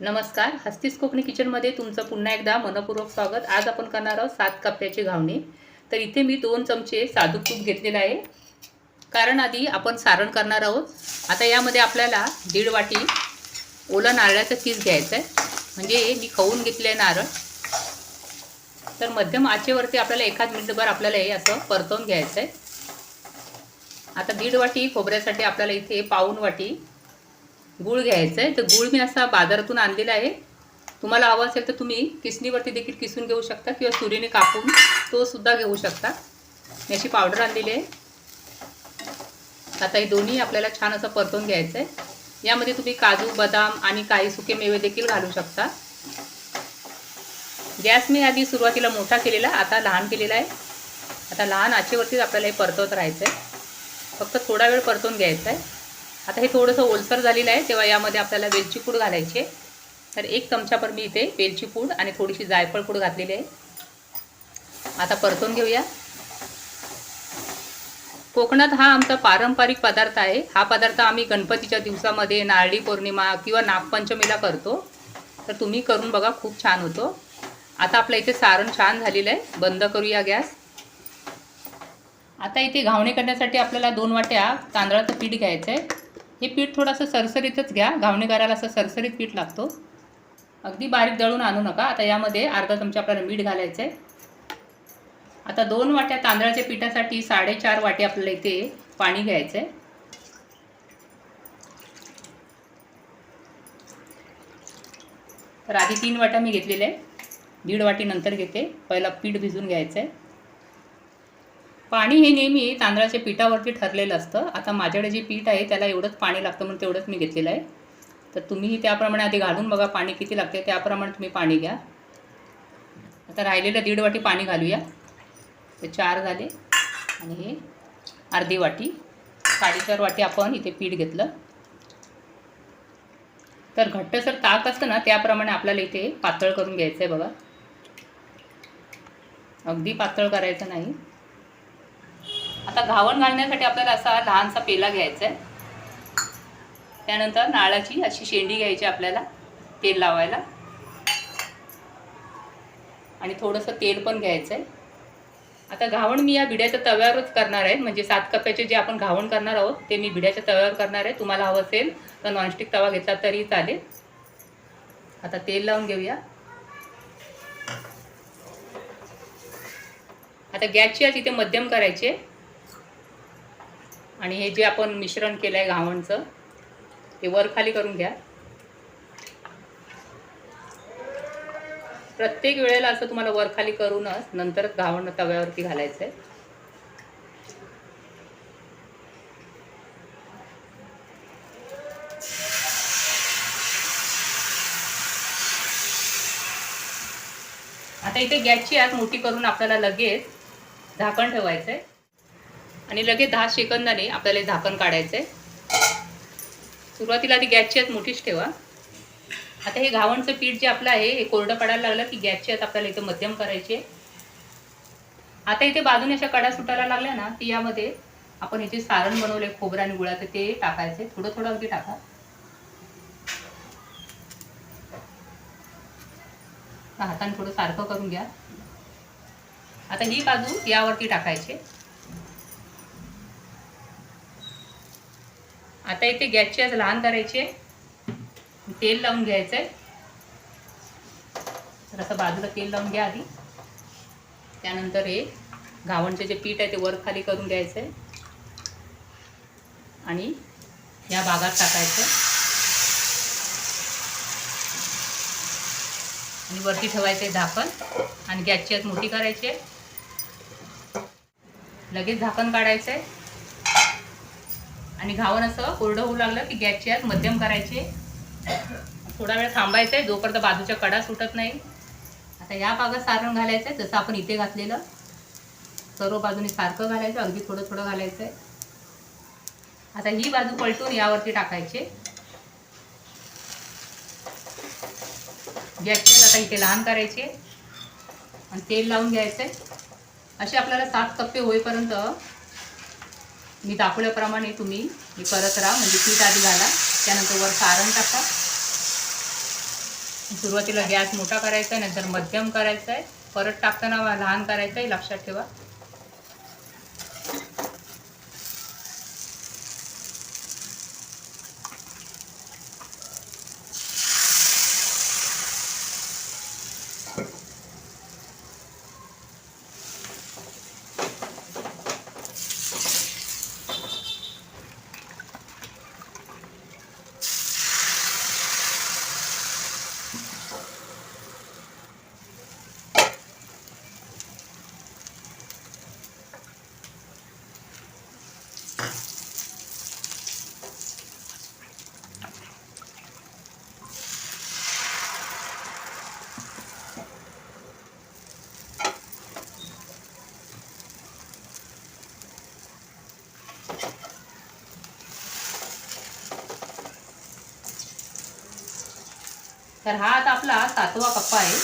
नमस्कार हस्तीस कोकणी किचनमध्ये तुमचं पुन्हा एकदा मनपूर्वक स्वागत. आज आपण करणार आहोत सात कप्प्याची घावणी. तर इथे मी दोन चमचे साधू तूप घेतलेलं आहे. कारण आधी आपण सारण करणार आहोत. आता यामध्ये आपल्याला दीड वाटी ओला नारळाचं चीज घ्यायचं आहे. म्हणजे मी खाऊन घेतलं आहे नारळ. तर मध्यम आचेवरती आपल्याला एखाद मिनिटभर आपल्याला हे असं परतवून घ्यायचं आहे आता दीड वाटी खोबऱ्यासाठी आपल्याला इथे पाऊन वाटी गूळ घ्यायचं आहे तर गूळ मी असा बाजारातून आणलेला आहे. तुम्हाला हवं असेल तर तुम्ही किसणीवरती देखील किसून घेऊ शकता किंवा सुरीने कापून तो सुद्धा घेऊ शकता. मी अशी पावडर आणलेली आहे. आता हे दोन्ही आपल्याला छान असं परतून घ्यायचं आहे यामध्ये तुम्ही काजू बदाम आणि काही सुके मेवे देखील घालू शकता. गॅस मी आधी सुरुवातीला मोठा केलेला आता लहान केलेला आहे. आता लहान आचेवरतीच आपल्याला हे परतवत राहायचं आहे फक्त थोडा वेळ परतून घ्यायचं आहे आता हे थोडंसं ओलसर झालेलं आहे तेव्हा यामध्ये आपल्याला वेलची पूड घालायची आहे. तर एक चमचाभर मी इथे वेलची पूड आणि थोडीशी जायफळ पूड घातलेली आहे. आता परतून घेऊया. कोकणात हा आमचा पारंपरिक पदार्थ आहे. हा पदार्थ आम्ही गणपतीच्या दिवसामध्ये नारळी पौर्णिमा किंवा नागपंचमीला करतो. तर तुम्ही करून बघा खूप छान होतो. आता आपल्या इथे सारण छान झालेलं आहे. बंद करूया गॅस. आता इथे घावणे करण्यासाठी आपल्याला दोन वाट्या तांदळाचं पीठ घ्यायचं आहे. हे पीठ थोडंसं सरसरीतच घ्या. घावणीगाराला असं सरसरीत पीठ लागतो. अगदी बारीक दळून आणू नका. आता यामध्ये अर्धा चमचा आपल्याला मीठ घालायचं आहे आता दोन वाट्या तांदळाच्या पिठासाठी साडेचार वाटी आपल्याला इथे पाणी घ्यायचं आहे तर आधी तीन वाट्या मी घेतलेल्या आहे दीड वाटी नंतर घेते. पहिला पीठ भिजून घ्यायचं आहे पाणी हे नेहमी तांदळाच्या पिठावरती ठरलेलं असतं. आता माझ्याकडे जे पीठ आहे त्याला एवढंच पाणी लागतं म्हणून तेवढंच मी घेतलेलं आहे. तर तुम्हीही त्याप्रमाणे आधी घालून बघा पाणी किती लागते त्याप्रमाणे तुम्ही पाणी घ्या. आता राहिलेलं दीड वाटी पाणी घालूया. ते चार झाले. आणि हे अर्धी वाटी. साडेचार वाटी आपण इथे पीठ घेतलं. तर घट्टसर ताक असतं ना त्याप्रमाणे आपल्याला इथे पातळ करून घ्यायचं आहे बघा. अगदी पातळ करायचं नाही. आता घावण घालण्यासाठी आपल्याला असा लहानसा पेला घ्यायचा आहे. त्यानंतर नाळाची अशी शेंडी घ्यायची आपल्याला तेल लावायला. आणि थोडंसं तेल पण घ्यायचं आहे. आता घावण मी या भिड्याच्या तव्यावरच करणार आहे. म्हणजे सात कप्प्याचे जे आपण घावण करणार आहोत ते मी भिड्याच्या तव्यावर करणार आहे. तुम्हाला हवं असेल तर नॉनस्टिक तवा घेतला तरी चालेल. आता तेल लावून घेऊया. आता गॅसची आज इथे मध्यम करायची आहे. आणि हे जे आपण मिश्रण केलं आहे घावणचं ते वर खाली करून घ्या. प्रत्येक वेळेला असं तुम्हाला वर खाली करूनच नंतर घावण तव्यावरती घालायचं आहे आता इथे गॅसची आत मोठी करून आपल्याला लगेच झाकण ठेवायचं आहे आणि लगेच दहा सेकंदाने आपल्याला झाकण काढायचं आहे सुरुवातीला आधी गॅसची आत मोठीच ठेवा. आता हे घावणचं पीठ जे आपलं आहे हे कोरडं पडायला लागलं की गॅसची आत आपल्याला इथं मध्यम करायची आहे. आता इथे बाजूने अशा कडा सुटायला लागल्या ना की यामध्ये आपण इथे सारण बनवले खोबरं आणि गुळाचं ते टाकायचे थोडं थोडं अगदी टाका. हाताने थोडं सारखं करून घ्या. आता ही बाजू यावरती टाकायची आता इथे गॅसची आज लहान करायची. आहे तेल लावून घ्यायचं आहे. तर असं बाजूला तेल लावून घ्या आधी. त्यानंतर हे घावणचे जे पीठ आहे ते वर खाली करून घ्यायचं आहे. आणि या भागात टाकायचं आणि वरती ठेवायचं आहे झाकण. आणि गॅसची आज मोठी करायची आहे. लगेच झाकण काढायचं आहे. आणि घावन असं कोरडं होऊ लागलं की गॅसची आत मध्यम करायची. थोडा वेळ थांबायचं आहे जोपर्यंत बाजूच्या कडा सुटत नाही. आता या भागात सारण घालायचं आहे जसं आपण इथे घातलेलं. सर्व बाजूने सारखं घालायचं अगदी थोडं थोडं घालायचं आहे आता ही बाजू पलटून यावरती टाकायचे. गॅसचे आता इथे लहान करायचे. आणि तेल लावून घ्यायचं आहे असे आपल्याला सात कप्पे होईपर्यंत मी दाखवल्याप्रमाणे तुम्ही हे करत राहा. म्हणजे पीठ आधी घाला त्यानंतर वर सारण टाका. सुरुवातीला गॅस मोठा करायचा आहे नंतर मध्यम करायचा आहे. परत टाकताना लहान करायचं आहे लक्षात ठेवा. तर हा आता आपला सातवा कप्पा आहे.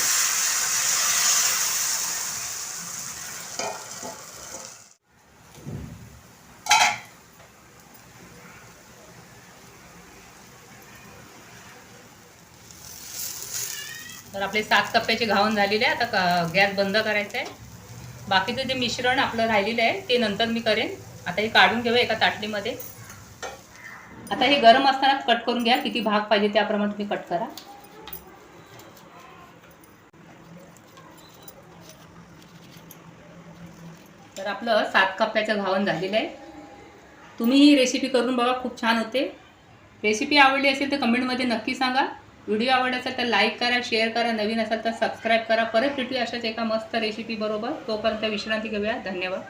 तर आपले सात कप्प्याचे घावन झालेले आहे आता क- गॅस बंद करायचा आहे. बाकीचं जे मिश्रण आपलं राहिलेलं आहे ते नंतर मी करेन. आता हे काढून घेऊया एका ताटलीमध्ये. आता हे गरम असतानाच कट करून घ्या. किती भाग पाहिजे त्याप्रमाणे तुम्ही कट करा. तर आपलं सात कप्प्याचं घावन झालेलं आहे. तुम्ही ही रेसिपी करून बघा खूप छान होते. रेसिपी आवडली असेल तर कमेंटमध्ये नक्की सांगा. व्हिडिओ आवडला असेल तर लाईक करा शेअर करा. नवीन असाल तर सबस्क्राईब करा. परत भेटूया अशाच एका मस्त रेसिपी बरोबर. तोपर्यंत विश्रांती घेऊया. धन्यवाद.